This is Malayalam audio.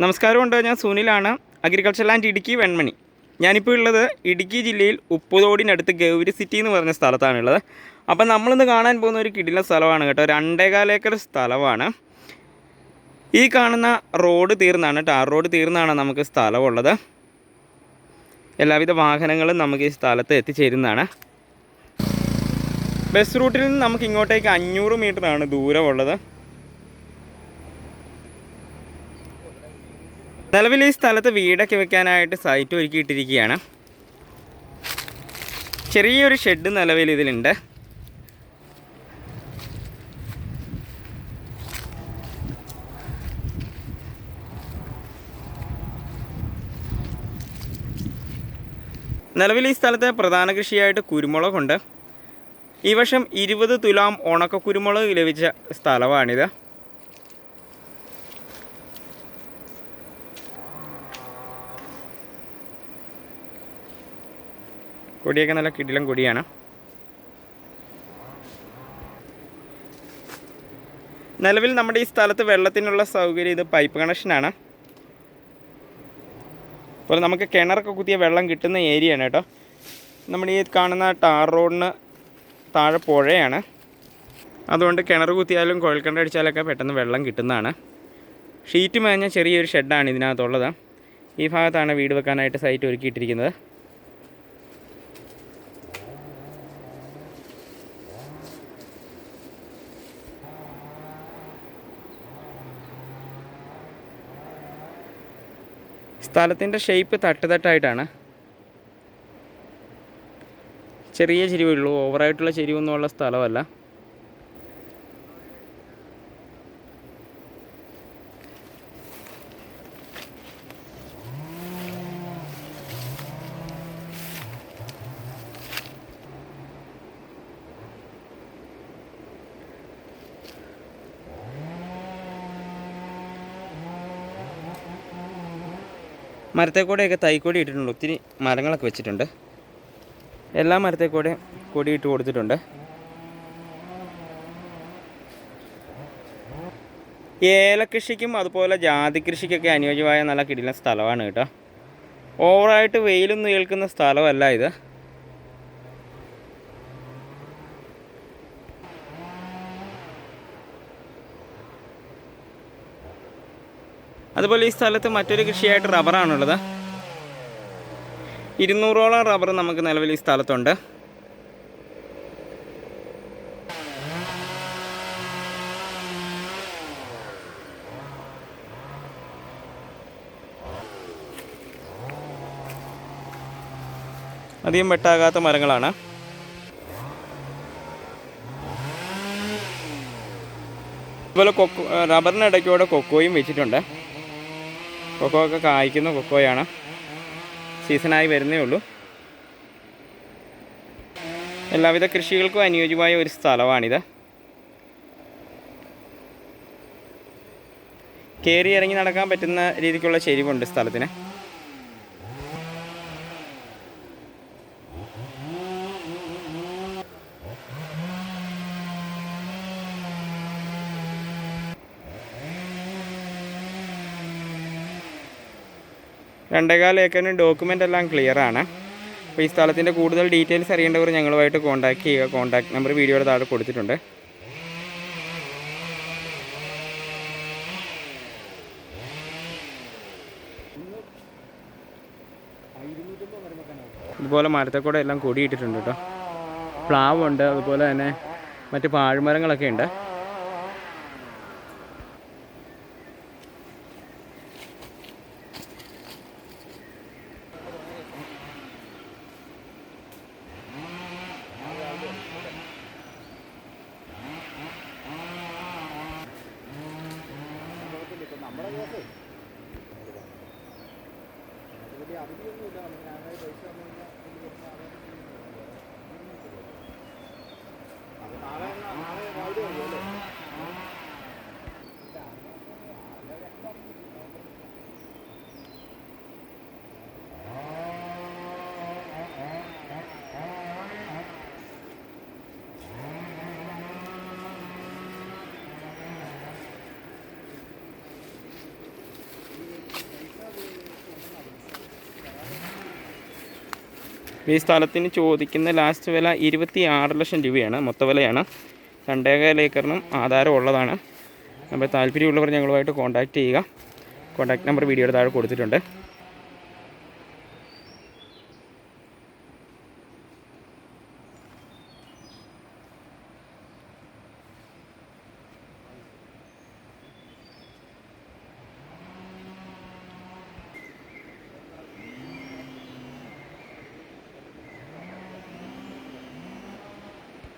നമസ്കാരമുണ്ട്. ഞാൻ സുനിലാണ്. Agriculture land Idukki Venmani. ഞാനിപ്പോൾ ഉള്ളത് ഇടുക്കി ജില്ലയിൽ ഉപ്പുതോടിനടുത്ത് ഗൗരി സിറ്റി എന്ന് പറഞ്ഞ സ്ഥലത്താണുള്ളത്. അപ്പം നമ്മളിന്ന് കാണാൻ പോകുന്ന ഒരു കിടില സ്ഥലമാണ് കേട്ടോ. രണ്ടേകാൽ ഏക്കർ സ്ഥലമാണ്. ഈ കാണുന്ന റോഡ് തീർന്നാണ് ടാർ റോഡ് തീർന്നാണ് നമുക്ക് സ്ഥലമുള്ളത്. എല്ലാവിധ വാഹനങ്ങളും നമുക്ക് ഈ സ്ഥലത്ത് എത്തിച്ചേരുന്നതാണ്. ബസ് റൂട്ടിൽ നിന്ന് നമുക്ക് ഇങ്ങോട്ടേക്ക് അഞ്ഞൂറ് മീറ്ററാണ് ദൂരമുള്ളത്. നിലവിൽ ഈ സ്ഥലത്ത് വീടൊക്കെ വെക്കാനായിട്ട് സൈറ്റ് ഒരുക്കിയിട്ടിരിക്കുകയാണ്. ചെറിയൊരു ഷെഡ് നിലവിൽ ഇതിലുണ്ട്. നിലവിൽ ഈ സ്ഥലത്തെ പ്രധാന കൃഷിയായിട്ട് കുരുമുളകുണ്ട്. ഈ വർഷം ഇരുപത് തുലാം ഉണക്ക കുരുമുളക് ലഭിച്ച സ്ഥലമാണിത്. കൊടിയൊക്കെ നല്ല കിടിലം കൊടിയാണ്. നിലവിൽ നമ്മുടെ ഈ സ്ഥലത്ത് വെള്ളത്തിനുള്ള സൗകര്യം ഇത് പൈപ്പ് കണക്ഷനാണ് അപ്പോൾ നമുക്ക് കിണറൊക്കെ കുത്തിയ വെള്ളം കിട്ടുന്ന ഏരിയയാണ് കേട്ടോ. നമ്മുടെ ഈ കാണുന്ന ടാർ റോഡിന് താഴെ പുഴയാണ്. അതുകൊണ്ട് കിണർ കുത്തിയാലും കുഴൽക്കിണർ അടിച്ചാലൊക്കെ പെട്ടെന്ന് വെള്ളം കിട്ടുന്നതാണ്. ഷീറ്റ് മേഞ്ഞ ചെറിയൊരു ഷെഡാണ് ഇതിനകത്തുള്ളത്. ഈ ഭാഗത്താണ് വീട് വെക്കാനായിട്ട് സൈറ്റ് ഒരുക്കിയിട്ടിരിക്കുന്നത്. സ്ഥലത്തിന്റെ ഷേപ്പ് തട്ടുതട്ടായിട്ടാണ് ചെറിയ ചെരിവുള്ളൂ ഓവറായിട്ടുള്ള ചെരിവൊന്നും ഉള്ള സ്ഥലമല്ല. മരത്തെ കൂടെയൊക്കെ തൈക്കൊടി ഇട്ടിട്ടുണ്ട്. ഒത്തിരി മരങ്ങളൊക്കെ വെച്ചിട്ടുണ്ട്. എല്ലാ മരത്തെ കൂടെ ഇട്ട് കൊടുത്തിട്ടുണ്ട്. ഏലകൃഷിക്കും അതുപോലെ ജാതി കൃഷിക്കൊക്കെ അനുയോജ്യമായ നല്ല കിടിലൻ സ്ഥലമാണ് കേട്ടോ. ഓവറായിട്ട് വെയിലൊന്നും ഏൽക്കുന്ന സ്ഥലമല്ല ഇത്. അതുപോലെ ഈ സ്ഥലത്ത് മറ്റൊരു കൃഷിയായിട്ട് റബ്ബറാണുള്ളത്. ഇരുന്നൂറോളം റബ്ബർ നമുക്ക് നിലവിൽ ഈ സ്ഥലത്തുണ്ട്. അധികം വെട്ടാകാത്ത മരങ്ങളാണ്. അതുപോലെ കൊക്കോ റബ്ബറിന് ഇടയ്ക്കൂടെ കൊക്കോയും വെച്ചിട്ടുണ്ട്. കൊക്കോ ഒക്കെ കായ്ക്കുന്ന കൊക്കോയാണ്. സീസണായി വരുന്നേ ഉള്ളൂ. എല്ലാവിധ കൃഷികൾക്കും അനുയോജ്യമായ ഒരു സ്ഥലമാണിത്. കയറി ഇറങ്ങി നടക്കാൻ പറ്റുന്ന രീതിക്കുള്ള ചെരിവുണ്ട് സ്ഥലത്തിന്. രണ്ടേകാൽ ഏക്കറിന് ഡോക്യുമെന്റ് എല്ലാം ക്ലിയർ ആണ്. അപ്പോൾ ഈ സ്ഥലത്തിന്റെ കൂടുതൽ ഡീറ്റെയിൽസ് അറിയേണ്ടവർ ഞങ്ങളുമായിട്ട് കോൺടാക്ട് ചെയ്യുക. കോൺടാക്ട് നമ്പർ വീഡിയോയുടെ താഴെ കൊടുത്തിട്ടുണ്ട്. ഇതുപോലെ മരത്തെ കൂടെ എല്ലാം കൊടിയിട്ടിട്ടുണ്ട് കേട്ടോ പ്ലാവുണ്ട്. അതുപോലെ തന്നെ മറ്റ് പാഴ്മരങ്ങളൊക്കെ ഉണ്ട്. നമ്മുടെ കേസേ. വലിയ അവധിയൊന്നുമില്ല. നമുക്ക് ഞാനായി പൈസ വന്നു കഴിഞ്ഞാൽ ഈ സ്ഥലത്തിന് ചോദിക്കുന്ന ലാസ്റ്റ് വില ഇരുപത്തി ആറ് ലക്ഷം രൂപയാണ്. മൊത്ത വിലയാണ്. രണ്ടേകാൽ ഏക്കറിനും ആധാരം ഉള്ളതാണ് അപ്പോൾ താല്പര്യമുള്ളവർ ഞങ്ങളുമായിട്ട് കോൺടാക്റ്റ് ചെയ്യുക. കോൺടാക്ട് നമ്പർ വീഡിയോയുടെ താഴെ കൊടുത്തിട്ടുണ്ട്.